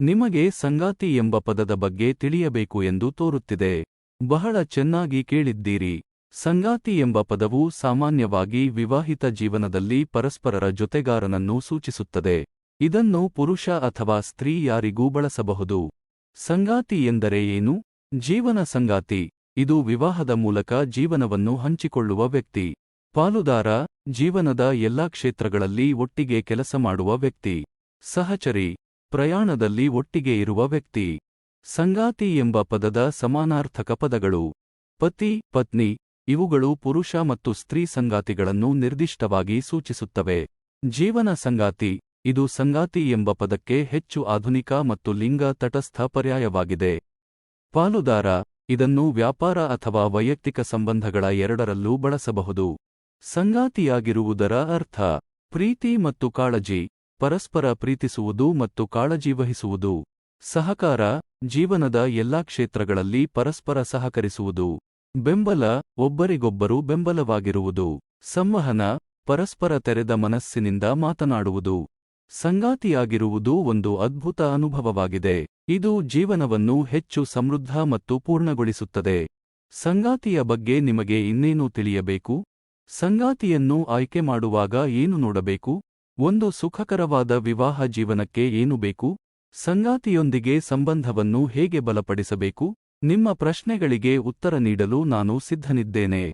ನಿಮಗೆ ಸಂಗಾತಿ ಎಂಬ ಪದದ ಬಗ್ಗೆ ತಿಳಿಯಬೇಕು ಎಂದು ತೋರುತ್ತಿದೆ. ಬಹಳ ಚೆನ್ನಾಗಿ ಕೇಳಿದ್ದೀರಿ. ಸಂಗಾತಿ ಎಂಬ ಪದವು ಸಾಮಾನ್ಯವಾಗಿ ವಿವಾಹಿತ ಜೀವನದಲ್ಲಿ ಪರಸ್ಪರರ ಜೊತೆಗಾರನನ್ನು ಸೂಚಿಸುತ್ತದೆ. ಇದನ್ನು ಪುರುಷ ಅಥವಾ ಸ್ತ್ರೀ ಯಾರಿಗೂ ಬಳಸಬಹುದು. ಸಂಗಾತಿ ಎಂದರೆ ಏನು? ಜೀವನ ಸಂಗಾತಿ. ಇದು ವಿವಾಹದ ಮೂಲಕ ಜೀವನವನ್ನು ಹಂಚಿಕೊಳ್ಳುವ ವ್ಯಕ್ತಿ. ಪಾಲುದಾರ, ಜೀವನದ ಎಲ್ಲಾ ಕ್ಷೇತ್ರಗಳಲ್ಲಿ ಒಟ್ಟಿಗೆ ಕೆಲಸ ಮಾಡುವ ವ್ಯಕ್ತಿ. ಸಹಚರಿ. ಪ್ರಯಾಣದಲ್ಲಿ ಒಟ್ಟಿಗೆ ಇರುವ ವ್ಯಕ್ತಿ. ಸಂಗಾತಿ ಎಂಬ ಪದದ ಸಮಾನಾರ್ಥಕ ಪದಗಳು. ಪತಿ, ಪತ್ನಿ, ಇವುಗಳು ಪುರುಷ ಮತ್ತು ಸ್ತ್ರೀ ಸಂಗಾತಿಗಳನ್ನು ನಿರ್ದಿಷ್ಟವಾಗಿ ಸೂಚಿಸುತ್ತವೆ. ಜೀವನ ಸಂಗಾತಿ, ಇದು ಸಂಗಾತಿ ಎಂಬ ಪದಕ್ಕೆ ಹೆಚ್ಚು ಆಧುನಿಕ ಮತ್ತು ಲಿಂಗ ತಟಸ್ಥ ಪರ್ಯಾಯವಾಗಿದೆ. ಪಾಲುದಾರ, ಇದನ್ನು ವ್ಯಾಪಾರ ಅಥವಾ ವೈಯಕ್ತಿಕ ಸಂಬಂಧಗಳ ಎರಡರಲ್ಲೂ ಬಳಸಬಹುದು. ಸಂಗಾತಿಯಾಗಿರುವುದರ ಅರ್ಥ, ಪ್ರೀತಿ ಮತ್ತು ಕಾಳಜಿ. ಪರಸ್ಪರ ಪ್ರೀತಿಸುವುದು ಮತ್ತು ಕಾಳಜಿ ವಹಿಸುವುದು ಸಹಕಾರ, ಜೀವನದ ಎಲ್ಲಾ ಕ್ಷೇತ್ರಗಳಲ್ಲಿ ಪರಸ್ಪರ ಸಹಕರಿಸುವುದು. ಬೆಂಬಲ, ಒಬ್ಬರಿಗೊಬ್ಬರು ಬೆಂಬಲವಾಗಿರುವುದು. ಸಂವಹನ, ಪರಸ್ಪರ ತೆರೆದ ಮನಸ್ಸಿನಿಂದ ಮಾತನಾಡುವುದು. ಸಂಗಾತಿಯಾಗಿರುವುದು ಒಂದು ಅದ್ಭುತ ಅನುಭವವಾಗಿದೆ. ಇದು ಜೀವನವನ್ನು ಹೆಚ್ಚು ಸಮೃದ್ಧ ಮತ್ತು ಪೂರ್ಣಗೊಳಿಸುತ್ತದೆ. ಸಂಗಾತಿಯ ಬಗ್ಗೆ ನಿಮಗೆ ಇನ್ನೇನು ತಿಳಿಯಬೇಕು? ಸಂಗಾತಿಯನ್ನು ಆಯ್ಕೆ ಮಾಡುವಾಗ ಏನು ನೋಡಬೇಕು? ಒಂದು ಸುಖಕರವಾದ ವಿವಾಹ ಜೀವನಕ್ಕೆ ಏನು ಬೇಕು? ಸಂಗಾತಿಯೊಂದಿಗೆ ಸಂಬಂಧವನ್ನು ಹೇಗೆ ಬಲಪಡಿಸಬೇಕು? ನಿಮ್ಮ ಪ್ರಶ್ನೆಗಳಿಗೆ ಉತ್ತರ ನೀಡಲು ನಾನು ಸಿದ್ಧನಿದ್ದೇನೆ.